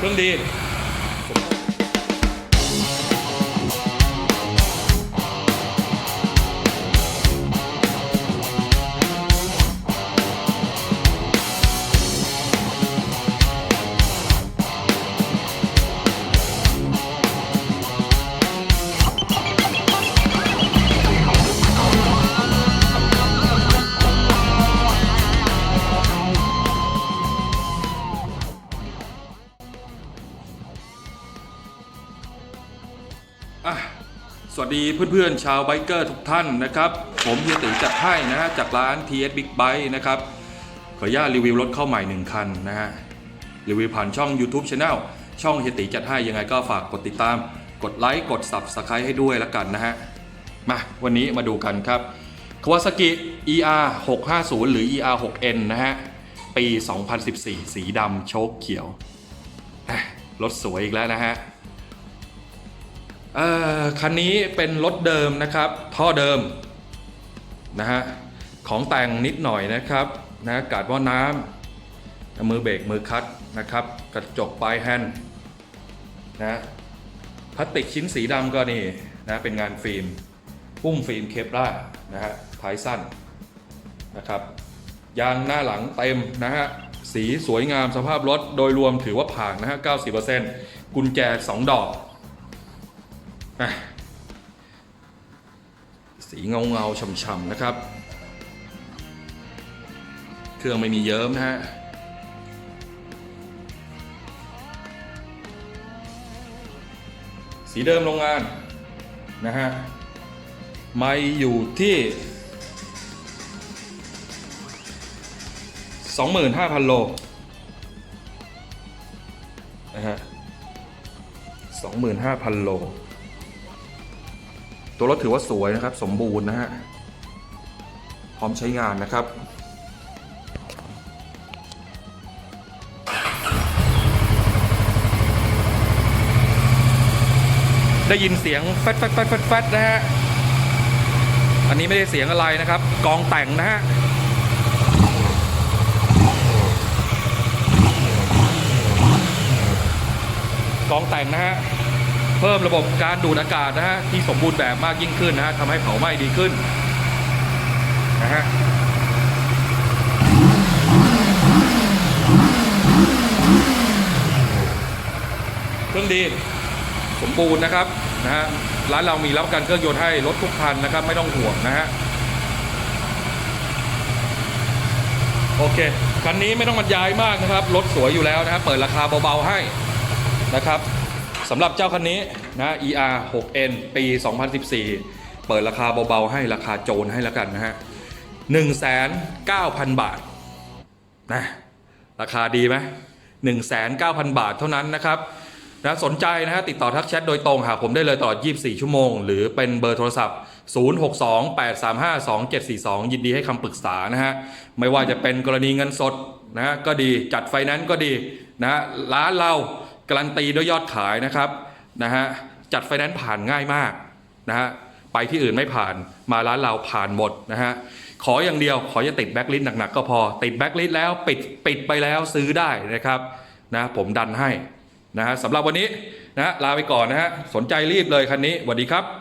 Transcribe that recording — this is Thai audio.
เครื่ วัสดีเพื่อนๆ ชาวไบเกอร์ทุกท่านนะครับ ผมเฮียตีจัดให้นะฮะจากร้าน TS Big Bike นะครับ ขออนุญาตรีวิวรถเข้าใหม่1คันนะฮะ รีวิวผ่านช่อง YouTube Channel ช่องเฮียตีจัดให้ยังไงก็ฝากกดติดตาม กดไลค์ กด Subscribe ให้ด้วยละกันนะฮะ มาวันนี้มาดูกันครับ Kawasaki ER 650หรือ ER 6N นะฮะ ปี 2014 สีดำโชคเขียว รถสวยอีกแล้วนะฮะ คันนี้เป็นรถเดิมนะครับ ท่อเดิมนะฮะของแต่งนิดหน่อยนะครับนะกาดว่าน้ำมือเบรกมือคัดนะครับ กระจกปลายแฮนด์นะพลาสติกชิ้นสีดำก็นี่นะเป็นงานฟิล์มปุ้มฟิล์มเคปล่านะฮะท้ายสั้นนะครับยางหน้าหลังเต็มนะฮะสีสวยงามสภาพรถโดยรวมถือว่าผ่านนะฮะ 90%กุญแจ 2 ดอก อะสีเงาเงาๆช่ำๆนะครับ เครื่องไม่มีเยิ้มนะฮะสีเดิมโรงงานนะฮะไม่อยู่ที่ 25,000 โลนะฮะ25,000 โล ตัวรถถือว่าสวยนะครับ สมบูรณ์นะฮะ พร้อมใช้งานนะครับ ได้ยินเสียงแฟดแฟดแฟดแฟดแฟดนะฮะ อันนี้ไม่ได้เสียงอะไรนะครับ กองแต่งนะฮะกองแต่งนะฮะ เพิ่มระบบการดูดอากาศนะฮะที่สมบูรณ์แบบมากยิ่งขึ้นนะฮะทำให้เผาไหม้ดีขึ้นนะฮะเครื่องดีสมบูรณ์นะครับนะฮะร้านเรามีรับประกันเครื่องยนต์ให้รถทุกคันนะครับ ไม่ต้องห่วงนะฮะโอเคคันนี้ไม่ต้องบรรยายมากนะครับรถสวยอยู่แล้วนะครับเปิดราคาเบาๆให้นะครับ สำหรับเจ้าคันนี้นะ ER 6N ปี 2014 เปิดราคาเบาๆ ให้ราคาโจรให้แล้วกันนะฮะ 1 9 0 0 0 บาทนะราคาดีไหม19,000 บาทเท่านั้นนะครับนะสนใจนะฮะติดต่อทักแชทโดยตรงหาผมได้เลยตลอด 24 ชั่วโมง หรือเป็นเบอร์โทรศัพท์ 0628352742 ยินดีให้คำปรึกษานะฮะ ไม่ว่าจะเป็นกรณีเงินสดนะก็ดีจัดไฟแนนซ์ก็ดีนะฮะร้านเรา การันตีด้วยยอดขายนะครับนะฮะจัดไฟแนนซ์ผ่านง่ายมากนะฮะไปที่อื่นไม่ผ่านมาร้านเราผ่านหมดนะฮะขออย่างเดียวขออย่าติดแบ็คลิสต์หนักๆก็พอ ติดแบ็คลิสต์แล้วปิดปิดไปแล้วซื้อได้นะครับนะผมดันให้นะฮะสำหรับวันนี้นะฮะลาไปก่อนนะฮะสนใจรีบเลยคันนี้สวัสดีครับ